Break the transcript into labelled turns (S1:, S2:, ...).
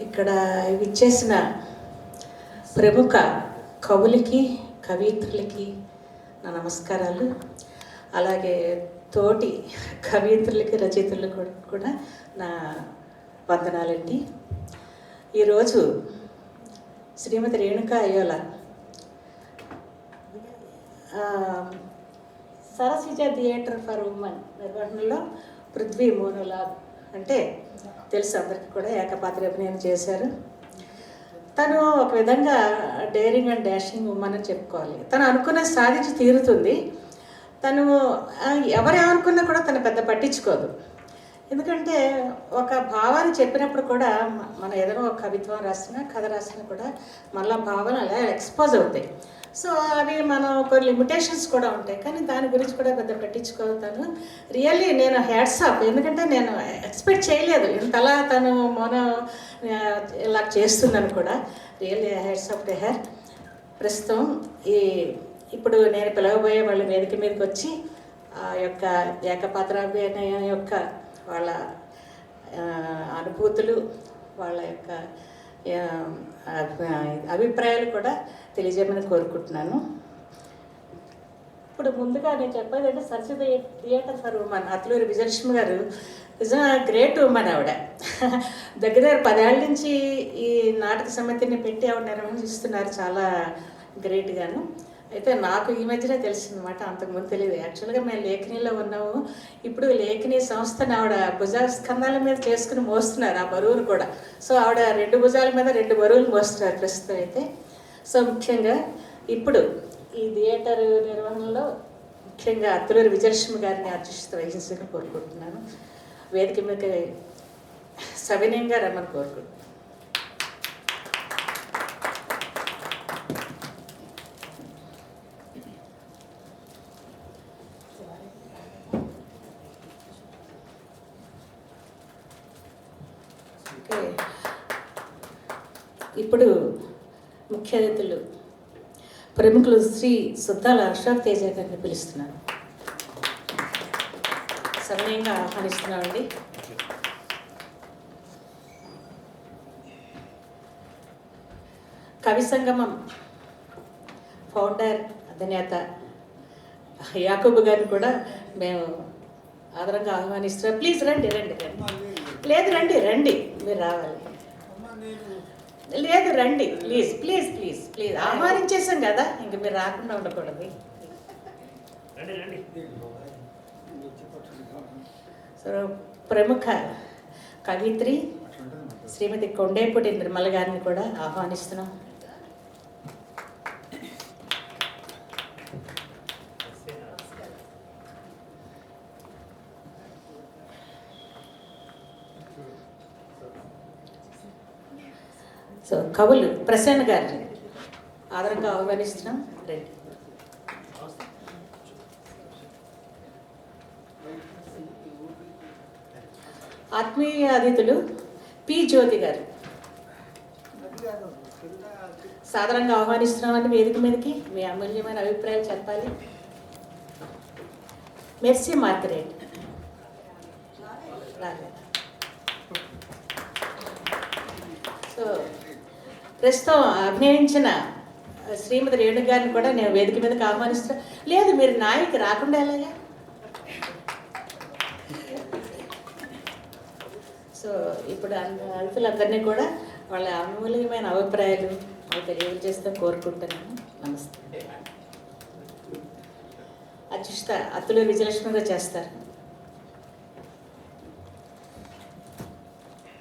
S1: ఇక్కడ విచ్చేసిన ప్రముఖ కవులకి కవయిత్రులకి నా నమస్కారాలు. అలాగే తోటి కవయిత్రులకి రచయితలకు కూడా- నా వందనాలండి. ఈరోజు శ్రీమతి రేణుకా అయ్యోల సరస్విజ థియేటర్ ఫర్ ఉమెన్ నిర్వహణలో పృథ్వీ మోనోలాగ్ అంటే తెలుసు అందరికీ కూడా ఏకపాత్ర అభినయం చేశారు. తను ఒక విధంగా డేరింగ్ అండ్ డాషింగ్ ఉమ్మని అని చెప్పుకోవాలి. తను అనుకున్న సాధించి తీరుతుంది. తను ఎవరు ఏమనుకున్నా కూడా తను పెద్ద పట్టించుకోదు. ఎందుకంటే ఒక భావాన్ని చెప్పినప్పుడు కూడా మన మనం ఏదైనా ఒక కవిత్వం రాసినా కథ రాసినా కూడా మళ్ళీ భావాలు అలా ఎక్స్పోజ్ అవుతాయి. సో అవి మనం ఒక లిమిటేషన్స్ కూడా ఉంటాయి. కానీ దాని గురించి కూడా పెద్ద పట్టించుకోగలుగుతాను రియల్లీ నేను హ్యాట్స్ ఆఫ్ ఎందుకంటే నేను ఎక్స్పెక్ట్ చేయలేదు. ఇంతలా తను మన ఇలా చేస్తున్నాను కూడా. Really hats off to her ప్రస్తుతం ఈ ఇప్పుడు నేను పిలవబోయే వాళ్ళ మీదకి మీదకి వచ్చి ఆ యొక్క ఏకపాత్రాభినయం యొక్క వాళ్ళ అనుభూతులు వాళ్ళ యొక్క అభిప్రాయాలు కూడా తెలియజేయమని కోరుకుంటున్నాను. ఇప్పుడు ముందుగా నేను చెప్పేది అంటే Saraswati theatre for women Atluri Vijayalakshmi గారు నిజంగా గ్రేట్ ఉమెన్ ఆవిడ. దగ్గర దగ్గర పదేళ్ళ నుంచి ఈ నాటక సమితిని పెట్టి ఆవిడ నిర్వహిస్తున్నారు చాలా గ్రేట్గాను. అయితే నాకు ఈ మధ్యనే తెలిసిందన్నమాట అంతకుముందు తెలియదు. యాక్చువల్గా మేము లేఖనీలో ఉన్నాము. ఇప్పుడు లేఖని సంస్థని ఆవిడ భుజ స్కంధాల మీద చేసుకుని మోస్తున్నారు ఆ బరువును కూడా. సో ఆవిడ రెండు భుజాల మీద రెండు బరువులు మోస్తున్నారు ప్రస్తుతం అయితే. సో ముఖ్యంగా ఇప్పుడు ఈ థియేటర్ నిర్వహణలో ముఖ్యంగా అత్తులూరి విజయలక్ష్మి గారిని అధ్యక్షత వహించగా కోరుకుంటున్నాను. వేదిక మీద సవినయంగా రమ్మని కోరుకుంటున్నాను. ఇప్పుడు ముఖ్య అతిథులు ప్రముఖులు శ్రీ సుద్దాల అర్షాద్ తేజ గారిని పిలుస్తున్నాను. సమయంగా ఆహ్వానిస్తున్నామండి. కవి సంగమం ఫౌండర్ అధినేత యాకూబ్ గారిని కూడా మేము ఆదరంగా ఆహ్వానిస్తున్నాం. ప్లీజ్ రండి రండి రండి. లేదు రండి రండి. మీరు రావాలి. లేదు రండి. Please please please please. ఆహ్వానించేసాం కదా ఇంక మీరు రాకుండా ఉండకూడదు. సో ప్రముఖ కవిత్రి శ్రీమతి కొండేపూడి నిర్మల గారిని కూడా ఆహ్వానిస్తున్నాం. సో కవులు ప్రసన్న గారిని ఆదరంగా ఆహ్వానిస్తున్నాం. రండి. ఆత్మీయ అతిథులు పి జ్యోతి గారు. సాధారణంగా ఆహ్వానిస్తున్నామని వేదిక మీదకి. మీ అమూల్యమైన అభిప్రాయాలు చెప్పాలి. మెర్సీ మార్గరేట్ సో ప్రస్తుతం అభినయించిన శ్రీమతి రేణు గారిని కూడా నేను వేదిక మీదకి ఆహ్వానిస్తున్నా లేదు మీరు నాయకి రాకుండా ఎలాగా? సో ఇప్పుడు అల్పులందరినీ కూడా వాళ్ళ అమూల్యమైన అభిప్రాయాలు వాళ్ళు తెలియజేస్తాం కోరుకుంటున్నాను. నమస్తే. అధ్యక్షత అత్తులు విజయలక్ష్మిగా చేస్తారు.